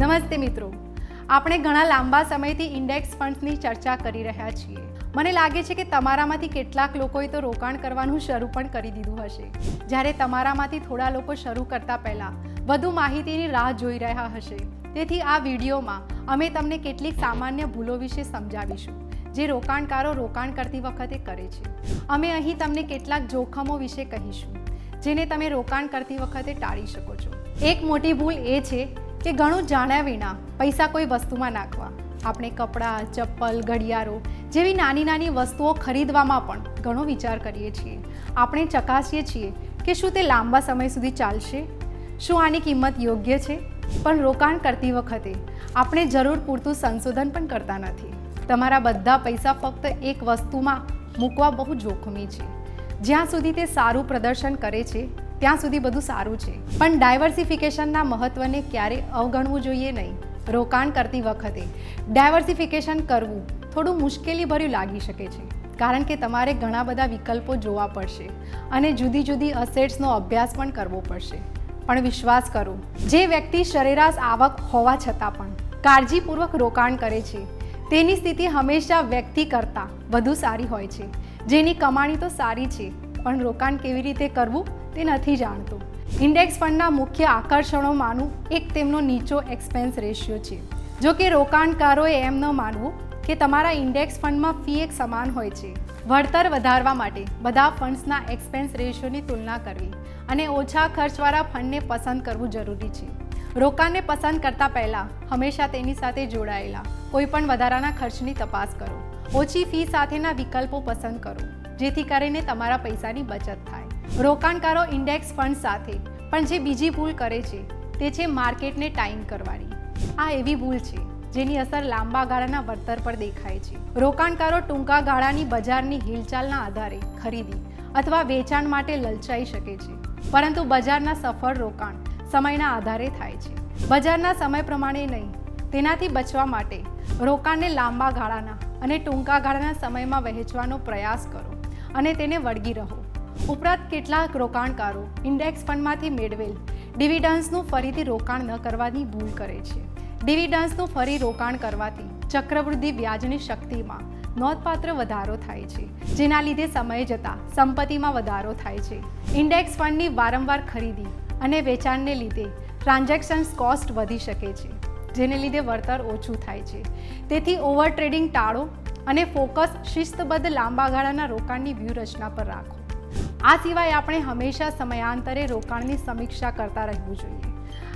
નમસ્તે મિત્રો. આપણે ઘણા લાંબા સમયથી ઇન્ડેક્સ ફંડ્સની ચર્ચા કરી રહ્યા છીએ. મને લાગે છે કે તમારામાંથી કેટલાક લોકોએ તો રોકાણ કરવાનું શરૂ પણ કરી દીધું હશે. જ્યારે તમારામાંથી થોડા લોકો શરૂ કરતા પહેલાં વધુ માહિતીની રાહ જોઈ રહ્યા હશે. તેથી આ વિડીયોમાં અમે તમને કેટલીક સામાન્ય ભૂલો વિશે સમજાવીશું, જે રોકાણકારો રોકાણ કરતી વખતે કરે છે. અમે અહીં તમને કેટલાક જોખમો વિશે કહીશું, જેને તમે રોકાણ કરતી વખતે ટાળી શકો છો. એક મોટી ભૂલ એ છે કે ઘણું જાણ્યા વિના પૈસા કોઈ વસ્તુમાં નાખવા. આપણે કપડાં, ચપ્પલ, ઘડિયાળો જેવી નાની નાની વસ્તુઓ ખરીદવામાં પણ ઘણો વિચાર કરીએ છીએ. આપણે ચકાસીએ છીએ કે શું તે લાંબા સમય સુધી ચાલશે? શું આની કિંમત યોગ્ય છે? પણ રોકાણ કરતી વખતે આપણે જરૂર પૂરતું સંશોધન પણ કરતા નથી. તમારા બધા પૈસા ફક્ત એક વસ્તુમાં મૂકવા બહુ જોખમી છે. જ્યાં સુધી તે સારું પ્રદર્શન કરે છે ત્યાં સુધી બધું સારું છે. પણ ડાયવર્સિફિકેશનના મહત્ત્વને ક્યારે અવગણવું જોઈએ નહીં. રોકાણ કરતી વખતે ડાયવર્સિફિકેશન કરવું થોડું મુશ્કેલીભર્યું લાગી શકે છે. કારણ કે તમારે ઘણા બધા વિકલ્પો જોવા પડશે અને જુદી જુદી અસેટ્સનો અભ્યાસ પણ કરવો પડશે. પણ વિશ્વાસ કરો, જે વ્યક્તિ સરેરાશ આવક હોવા છતાં પણ કાળજીપૂર્વક રોકાણ કરે છે, તેની સ્થિતિ હંમેશા વ્યક્તિ કરતાં વધુ સારી હોય છે. જેની કમાણી તો સારી છે, પણ રોકાણ કેવી રીતે કરવું? તે નથી જાણતું. ઇન્ડેક્સ ફંડના મુખ્ય આકર્ષણોમાંનું એક તેમનો નીચો એક્સપેન્સ રેશિયો છે. જો કે રોકાણકારોએ એમ ન માનવું કે તમારા ઇન્ડેક્સ ફંડમાં ફી એક સમાન હોય છે. વળતર વધારવા માટે બધા ફંડ્સના એક્સપેન્સ રેશિયોની તુલના કરવી અને ઓછા ખર્ચવાળા ફંડને પસંદ કરવું જરૂરી છે. રોકાણને પસંદ કરતા પહેલાં હંમેશા તેની સાથે જોડાયેલા, કોઈપણ વધારાના ખર્ચની તપાસ કરો. ઓછી ફી સાથેના વિકલ્પો પસંદ કરો, જેથી કરીને તમારા પૈસાની બચત થાય. રોકાણકારો ઇન્ડેક્સ ફંડ સાથે. પણ જે બીજી ભૂલ કરે છે, તે છે માર્કેટને ટાઈમ કરવાની. આ એવી ભૂલ છે, જેની અસર લાંબા ગાળાના વળતર પર દેખાય છે. રોકાણકારો ટૂંકા ગાળાની બજારની હિલચાલના આધારે ખરીદી અથવા વેચાણ માટે લલચાઈ શકે છે. પરંતુ બજારના સફળ રોકાણ સમયના આધારે થાય છે. બજારના સમય પ્રમાણે નહીં, તેનાથી બચવા માટે રોકાણને લાંબા ગાળાના અને ટૂંકા ગાળાના સમયમાં વહેંચવાનો પ્રયાસ કરો અને તેને વળગી રહો. ઉપરાંત કેટલાક રોકાણકારો ઇન્ડેક્સ ફંડમાંથી મેળવેલ ડિવિડન્સનું ફરીથી રોકાણ ન કરવાની ભૂલ કરે છે. ડિવિડન્સનું ફરી રોકાણ કરવાથી ચક્રવૃદ્ધિ વ્યાજની શક્તિમાં નોંધપાત્ર વધારો થાય છે, જેના લીધે સમય જતાં સંપત્તિમાં વધારો થાય છે. ઇન્ડેક્સ ફંડની વારંવાર ખરીદી અને વેચાણને લીધે ટ્રાન્ઝેક્શન્સ કોસ્ટ વધી શકે છે, જેને લીધે વળતર ઓછું થાય છે. તેથી ઓવર ટ્રેડિંગ ટાળો અને ફોકસ શિસ્તબદ્ધ લાંબા ગાળાના રોકાણની વ્યૂહરચના પર રાખો. આ સિવાય આપણે હંમેશા સમયાંતરે રોકાણની સમીક્ષા કરતા રહેવું જોઈએ.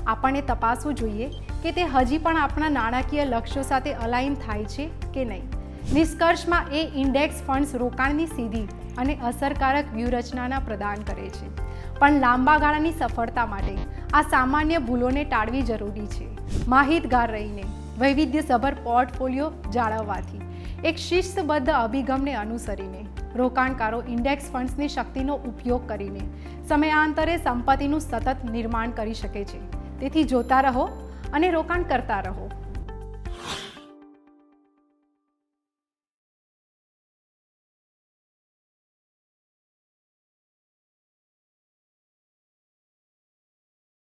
આપણને તપાસવું જોઈએ કે તે હજી પણ આપણા નાણાકીય લક્ષ્યો સાથે અલાઇન થાય છે કે નહીં. નિષ્કર્ષમાં, એ ઇન્ડેક્સ ફંડ્સ રોકાણની સીધી અને અસરકારક વ્યૂહરચનાના પ્રદાન કરે છે. પણ લાંબા ગાળાની સફળતા માટે આ સામાન્ય ભૂલોને ટાળવી જરૂરી છે. માહિતગાર રહીને વૈવિધ્યસભર પોર્ટફોલિયો જાળવવાથી. એક શિસ્તબદ્ધ અભિગમને અનુસરીને, રોકાણકારો ઇન્ડેક્સ ફંડ્સની શક્તિનો ઉપયોગ કરીને, સમયાંતરે સંપત્તિનું સતત નિર્માણ કરી શકે છે. તેથી જોતા રહો અને રોકાણ કરતા રહો.